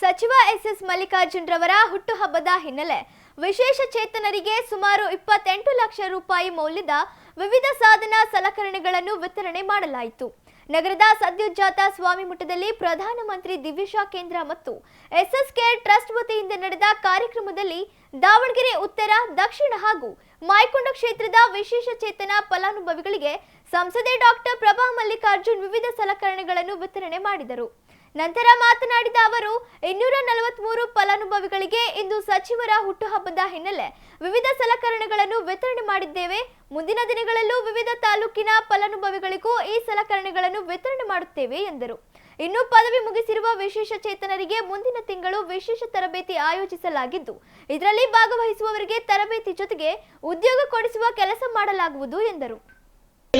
ಸಚಿವ ಎಸ್ಎಸ್ ಮಲ್ಲಿಕಾರ್ಜುನ್ ರವರ ಹುಟ್ಟುಹಬ್ಬದ ಹಿನ್ನೆಲೆ ವಿಶೇಷ ಚೇತನರಿಗೆ ಸುಮಾರು ಇಪ್ಪತ್ತೆಂಟು ಲಕ್ಷ ರೂಪಾಯಿ ಮೌಲ್ಯದ ವಿವಿಧ ಸಾಧನ ಸಲಕರಣೆಗಳನ್ನು ವಿತರಣೆ ಮಾಡಲಾಯಿತು. ನಗರದ ಸದ್ಯೋಜಾತ ಸ್ವಾಮಿ ಮಠದಲ್ಲಿ ಪ್ರಧಾನಮಂತ್ರಿ ದಿವ್ಯಶಾ ಕೇಂದ್ರ ಮತ್ತು ಎಸ್ಎಸ್ ಕೇರ್ ಟ್ರಸ್ಟ್ ವತಿಯಿಂದ ನಡೆದ ಕಾರ್ಯಕ್ರಮದಲ್ಲಿ ದಾವಣಗೆರೆ ಉತ್ತರ, ದಕ್ಷಿಣ ಹಾಗೂ ಮಾಯಕೊಂಡ ಕ್ಷೇತ್ರದ ವಿಶೇಷ ಚೇತನ ಫಲಾನುಭವಿಗಳಿಗೆ ಸಂಸದೆ ಡಾಕ್ಟರ್ ಪ್ರಭಾ ಮಲ್ಲಿಕಾರ್ಜುನ್ ವಿವಿಧ ಸಲಕರಣೆಗಳನ್ನು ವಿತರಣೆ ಮಾಡಿದರು. ನಂತರ ಮಾತನಾಡಿದ ಅವರು, ಇನ್ನೂರ ನಲವತ್ಮೂರು ಫಲಾನುಭವಿಗಳಿಗೆ ಇಂದು ಸಚಿವರ ಹುಟ್ಟುಹಬ್ಬದ ಹಿನ್ನೆಲೆ ವಿವಿಧ ಸಲಕರಣೆಗಳನ್ನು ವಿತರಣೆ ಮಾಡಿದ್ದೇವೆ. ಮುಂದಿನ ದಿನಗಳಲ್ಲೂ ವಿವಿಧ ತಾಲೂಕಿನ ಫಲಾನುಭವಿಗಳಿಗೂ ಈ ಸಲಕರಣೆಗಳನ್ನು ವಿತರಣೆ ಮಾಡುತ್ತೇವೆ ಎಂದರು. ಇನ್ನು ಪದವಿ ಮುಗಿಸಿರುವ ವಿಶೇಷ ಚೇತನರಿಗೆ ಮುಂದಿನ ತಿಂಗಳು ವಿಶೇಷ ತರಬೇತಿ ಆಯೋಜಿಸಲಾಗಿದ್ದು, ಇದರಲ್ಲಿ ಭಾಗವಹಿಸುವವರಿಗೆ ತರಬೇತಿ ಜೊತೆಗೆ ಉದ್ಯೋಗ ಕೊಡಿಸುವ ಕೆಲಸ ಮಾಡಲಾಗುವುದು ಎಂದರು.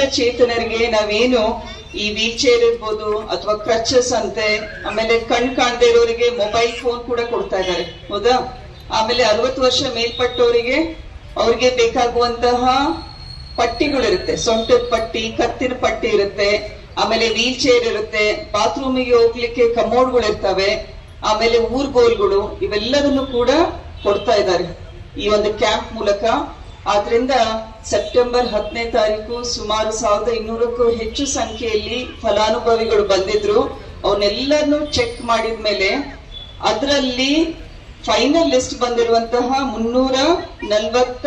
ಎಲ್ಲ ಚೇತನರಿಗೆ ನಾವೇನು ಈ ವೀಲ್ ಚೇರ್ ಇರ್ಬೋದು ಅಥವಾ ಕ್ರಚಸ್ ಅಂತೆ, ಆಮೇಲೆ ಕಣ್ ಕಾಣದೇ ಇರೋರಿಗೆ ಮೊಬೈಲ್ ಫೋನ್ ಕೂಡ ಕೊಡ್ತಾ ಇದ್ದಾರೆ. ಹೌದಾ? ಆಮೇಲೆ ಅರವತ್ತು ವರ್ಷ ಮೇಲ್ಪಟ್ಟವರಿಗೆ ಅವ್ರಿಗೆ ಬೇಕಾಗುವಂತಹ ಪಟ್ಟಿಗಳಿರುತ್ತೆ. ಸೊಂಟದ ಪಟ್ಟಿ, ಕತ್ತಿನ ಪಟ್ಟಿ ಇರುತ್ತೆ. ಆಮೇಲೆ ವೀಲ್ ಚೇರ್ ಇರುತ್ತೆ ಬಾತ್ರೂಮಿಗೆ ಹೋಗ್ಲಿಕ್ಕೆ ಕಮೋಡ್ಗಳು ಇರ್ತವೆ ಆಮೇಲೆ ಊರ್ಗೋಲ್ಗಳು, ಇವೆಲ್ಲದನ್ನು ಕೂಡ ಕೊಡ್ತಾ ಇದ್ದಾರೆ. ಈ ಒಂದು ಕ್ಯಾಂಪ್ ಮೂಲಕ ಆದ್ರಿಂದ ಸೆಪ್ಟೆಂಬರ್ ಹತ್ತನೇ ತಾರೀಕು ಸುಮಾರು ಸಾವಿರದ ಇನ್ನೂರಕ್ಕೂ ಹೆಚ್ಚು ಸಂಖ್ಯೆಯಲ್ಲಿ ಫಲಾನುಭವಿಗಳು ಬಂದಿದ್ರು. ಅವನ್ನೆಲ್ಲರನ್ನು ಚೆಕ್ ಮಾಡಿದ ಮೇಲೆ ಅದರಲ್ಲಿ ಫೈನಲ್ ಲಿಸ್ಟ್ ಬಂದಿರುವಂತಹ ಮುನ್ನೂರ ನಲ್ವತ್ತ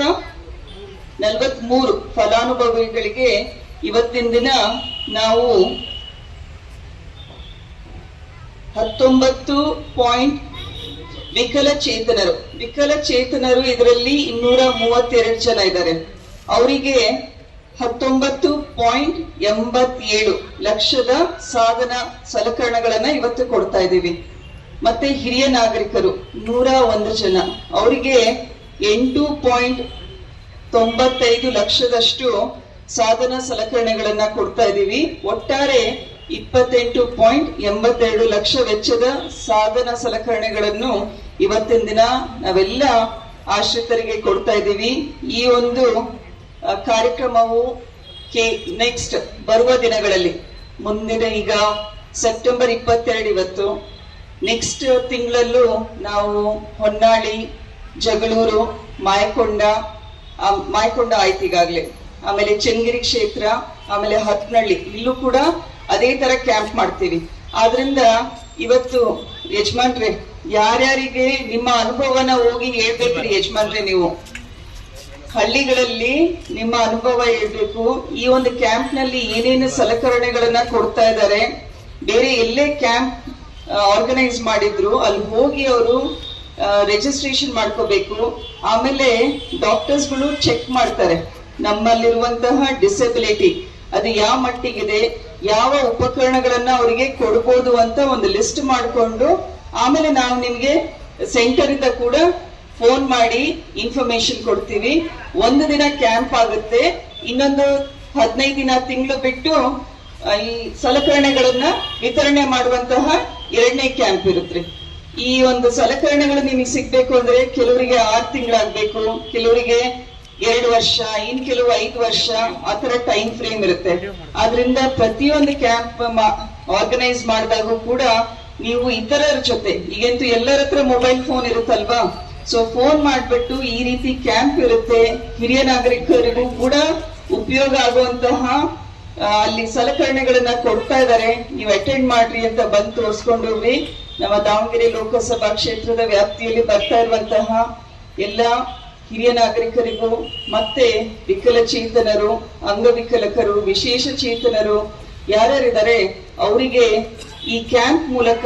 ಮೂರು ಫಲಾನುಭವಿಗಳಿಗೆ ಇವತ್ತಿನ ದಿನ ನಾವು ಹತ್ತೊಂಬತ್ತು ಪಾಯಿಂಟ್ ವಿಕಲಚೇತನರು ವಿಕಲಚೇತನರು ಇದರಲ್ಲಿ ಇನ್ನೂರ ಮೂವತ್ತೆರಡು ಜನ ಇದ್ದಾರೆ. ಅವರಿಗೆ ಹತ್ತೊಂಬತ್ತು ಪಾಯಿಂಟ್ ಎಂಬತ್ತೇಳು ಲಕ್ಷದ ಸಾಧನ ಸಲಕರಣೆಗಳನ್ನ ಇವತ್ತು ಕೊಡ್ತಾ ಇದ್ದೀವಿ. ಮತ್ತೆ ಹಿರಿಯ ನಾಗರಿಕರು ನೂರ ಒಂದು ಜನ. ಅವರಿಗೆ ಎಂಟು ಪಾಯಿಂಟ್ ತೊಂಬತ್ತೈದು ಲಕ್ಷದಷ್ಟು ಸಾಧನ ಸಲಕರಣೆಗಳನ್ನ ಕೊಡ್ತಾ ಇದ್ದೀವಿ. ಒಟ್ಟಾರೆ ಇಪ್ಪತ್ತೆಂಟು ಪಾಯಿಂಟ್ ಎಂಬತ್ತೆರಡು ಲಕ್ಷ ವೆಚ್ಚದ ಸಾಧನ ಸಲಕರಣೆಗಳನ್ನು ಇವತ್ತಿನ ದಿನ ನಾವೆಲ್ಲ ಆಶ್ರಿತರಿಗೆ ಕೊಡ್ತಾ ಇದ್ದೀವಿ. ಈ ಒಂದು ಕಾರ್ಯಕ್ರಮವು ಕೆ ನೆಕ್ಸ್ಟ್ ಬರುವ ದಿನಗಳಲ್ಲಿ, ಮುಂದಿನ ಈಗ ಸೆಪ್ಟೆಂಬರ್ ಇಪ್ಪತ್ತೆರಡು ಇವತ್ತು ನೆಕ್ಸ್ಟ್ ತಿಂಗಳಲ್ಲೂ ನಾವು ಹೊನ್ನಾಳಿ, ಜಗಳೂರು, ಮಾಯಕೊಂಡ ಮಾಯಕೊಂಡ ಆಯ್ತು ಈಗಾಗಲೇ. ಆಮೇಲೆ ಚೆಂಗಿರಿ ಕ್ಷೇತ್ರ, ಆಮೇಲೆ ಹತ್ನಳ್ಳಿ, ಇಲ್ಲೂ ಕೂಡ ಅದೇ ತರ ಕ್ಯಾಂಪ್ ಮಾಡ್ತೀವಿ. ಆದ್ರಿಂದ ಇವತ್ತು ಯಜಮಾನ್ರೆ ಯಾರ್ಯಾರಿಗೆ ನಿಮ್ಮ ಅನುಭವನ ಹೋಗಿ ಹೇಳ್ಬೇಕ್ರಿ ಯಜಮಾನ್ರೆ ನೀವು. ಹಳ್ಳಿಗಳಲ್ಲಿ ನಿಮ್ಮ ಅನುಭವ ಹೇಳ್ಬೇಕು. ಈ ಒಂದು ಕ್ಯಾಂಪ್ನಲ್ಲಿ ಏನೇನು ಸಲಕರಣೆಗಳನ್ನ ಕೊಡ್ತಾ ಇದ್ದಾರೆ. ಬೇರೆ ಎಲ್ಲೇ ಕ್ಯಾಂಪ್ ಆರ್ಗನೈಸ್ ಮಾಡಿದ್ರು, ಅಲ್ಲಿ ಹೋಗಿ ಅವರು ರಿಜಿಸ್ಟ್ರೇಷನ್ ಮಾಡ್ಕೋಬೇಕು. ಆಮೇಲೆ ಡಾಕ್ಟರ್ಸ್ಗಳು ಚೆಕ್ ಮಾಡ್ತಾರೆ. ನಮ್ಮಲ್ಲಿರುವಂತಹ ಡಿಸೆಬಿಲಿಟಿ ಅದು ಯಾವ ಮಟ್ಟಿಗಿದೆ, ಯಾವ ಉಪಕರಣಗಳನ್ನ ಅವರಿಗೆ ಕೊಡ್ಬೋದು ಅಂತ ಒಂದು ಲಿಸ್ಟ್ ಮಾಡಿಕೊಂಡು ಆಮೇಲೆ ನಾವು ನಿಮಗೆ ಸೆಂಟರ್ ಇಂದ ಕೂಡ ಫೋನ್ ಮಾಡಿ ಇನ್ಫಾರ್ಮೇಶನ್ ಕೊಡ್ತೀವಿ. ಒಂದು ದಿನ ಕ್ಯಾಂಪ್ ಆಗುತ್ತೆ. ಇನ್ನೊಂದು ಹದಿನೈದು ದಿನ ತಿಂಗಳು ಬಿಟ್ಟು ಈ ಸಲಕರಣೆಗಳನ್ನ ವಿತರಣೆ ಮಾಡುವಂತಹ ಎರಡನೇ ಕ್ಯಾಂಪ್ ಇರುತ್ತೆ. ಈ ಒಂದು ಸಲಕರಣೆಗಳು ನಿಮಗೆ ಸಿಗ್ಬೇಕು ಅಂದ್ರೆ ಕೆಲವರಿಗೆ ಆರು ತಿಂಗಳಾಗ್ಬೇಕು, ಕೆಲವರಿಗೆ ಎರಡು ವರ್ಷ, ಇನ್ ಕೆಲವು ಐದು ವರ್ಷ ಆತರ ಟೈಮ್ ಫ್ರೇಮ್ ಇರುತ್ತೆ. ಆದ್ರಿಂದ ಪ್ರತಿಯೊಂದು ಕ್ಯಾಂಪ್ ಆರ್ಗನೈಸ್ ಮಾಡಿದಾಗೂ ಕೂಡ ನೀವು ಇತರರ ಜೊತೆ, ಈಗಂತೂ ಎಲ್ಲರ ಹತ್ರ ಮೊಬೈಲ್ ಫೋನ್ ಇರುತ್ತಲ್ವಾ? ಸೊ ಫೋನ್ ಮಾಡ್ಬಿಟ್ಟು ಈ ರೀತಿ ಕ್ಯಾಂಪ್ ಇರುತ್ತೆ. ಹಿರಿಯ ನಾಗರಿಕರಿಗೂ ಕೂಡ ಉಪಯೋಗ ಆಗುವಂತಹ ಅಲ್ಲಿ ಸಲಕರಣೆಗಳನ್ನ ಕೊಡ್ತಾ ಇದ್ದಾರೆ. ನೀವು ಅಟೆಂಡ್ ಮಾಡ್ರಿ ಅಂತ ಬಂದ್ ತೋರಿಸ್ಕೊಂಡು ನಮ್ಮ ದಾವಣಗೆರೆ ಲೋಕಸಭಾ ಕ್ಷೇತ್ರದ ವ್ಯಾಪ್ತಿಯಲ್ಲಿ ಬರ್ತಾ ಇರುವಂತಹ ಎಲ್ಲ ಹಿರಿಯ ನಾಗರಿಕರಿಗೂ, ಮತ್ತೆ ವಿಕಲಚೇತನರು ಅಂಗವಿಕಲಕರು, ವಿಶೇಷ ಚೇತನರು, ಯಾರ್ಯಾರಿದ್ದಾರೆ, ಅವರಿಗೆ ಈ ಕ್ಯಾಂಪ್ ಮೂಲಕ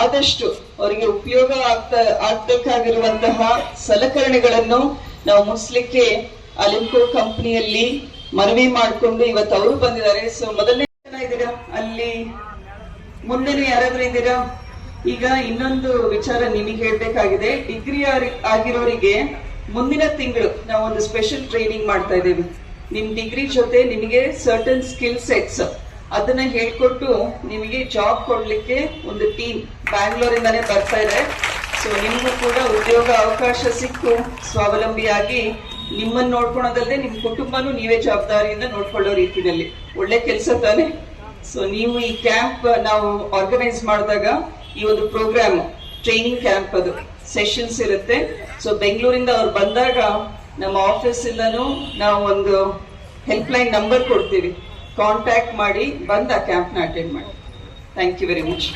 ಆದಷ್ಟು ಅವರಿಗೆ ಉಪಯೋಗ ಆಗ್ತಾ ಆಗ್ಬೇಕಾಗಿರುವಂತಹ ಸಲಕರಣೆಗಳನ್ನು ನಾವು ಮುಸ್ಲಿಕ್ಕೆ ಅಲಿಂಕೋ ಕಂಪನಿಯಲ್ಲಿ ಮನವಿ ಮಾಡಿಕೊಂಡು ಇವತ್ತು ಅವರು ಬಂದಿದ್ದಾರೆ. ಸೊ ಮೊದಲನೇ ಜನ ಇದ್ದೀರಾ? ಅಲ್ಲಿ ಮುಂದೆನೇ ಯಾರಾದ್ರೂ ಇದ್ದೀರಾ? ಈಗ ಇನ್ನೊಂದು ವಿಚಾರ ನಿಮಗೆ ಹೇಳ್ಬೇಕಾಗಿದೆ. ಡಿಗ್ರಿ ಆಗಿರೋರಿಗೆ ಮುಂದಿನ ತಿಂಗಳು ನಾವು ಒಂದು ಸ್ಪೆಷಲ್ ಟ್ರೈನಿಂಗ್ ಮಾಡ್ತಾ ಇದ್ದೇವೆ. ನಿಮ್ ಡಿಗ್ರಿ ಜೊತೆ ನಿಮಗೆ ಸರ್ಟನ್ ಸ್ಕಿಲ್ ಸೆಟ್ಸ್ ಅದನ್ನ ಹೇಳ್ಕೊಟ್ಟು ನಿಮಗೆ ಜಾಬ್ ಕೊಡ್ಲಿಕ್ಕೆ ಒಂದು ಟೀಮ್ ಬ್ಯಾಂಗ್ಳೂರಿಂದಾನೇ ಬರ್ತಾ ಇದೆ. ಸೊ ನಿಮಗೂ ಕೂಡ ಉದ್ಯೋಗ ಅವಕಾಶ ಸಿಕ್ಕು. ಸ್ವಾವಲಂಬಿಯಾಗಿ ನಿಮ್ಮನ್ನ ನೋಡ್ಕೊಳೋದಲ್ಲದೆ ನಿಮ್ಮ ಕುಟುಂಬನೂ ನೀವೇ ಜವಾಬ್ದಾರಿಯಿಂದ ನೋಡ್ಕೊಳ್ಳೋ ರೀತಿಯಲ್ಲಿ. ಒಳ್ಳೆ ಕೆಲಸ ತಾನೆ? ಸೊ ನೀವು ಈ ಕ್ಯಾಂಪ್ ನಾವು ಆರ್ಗನೈಸ್ ಮಾಡಿದಾಗ ಈ ಒಂದು ಪ್ರೋಗ್ರಾಮ್ ಟ್ರೈನಿಂಗ್ ಕ್ಯಾಂಪ್ ಅದು ಸೆಷನ್ಸ್ ಇರುತ್ತೆ. ಸೊ ಬೆಂಗಳೂರಿಂದ ಅವ್ರು ಬಂದಾಗ ನಮ್ಮ ಆಫೀಸ್ ಇಂದನು ನಾವು ಒಂದು ಹೆಲ್ಪ್ ಲೈನ್ ನಂಬರ್ ಕೊಡ್ತೀವಿ. ಕಾಂಟ್ಯಾಕ್ಟ್ ಮಾಡಿ ಬಂದು ಆ ಕ್ಯಾಂಪ್ನ ಅಟೆಂಡ್ ಮಾಡಿ. Thank you very much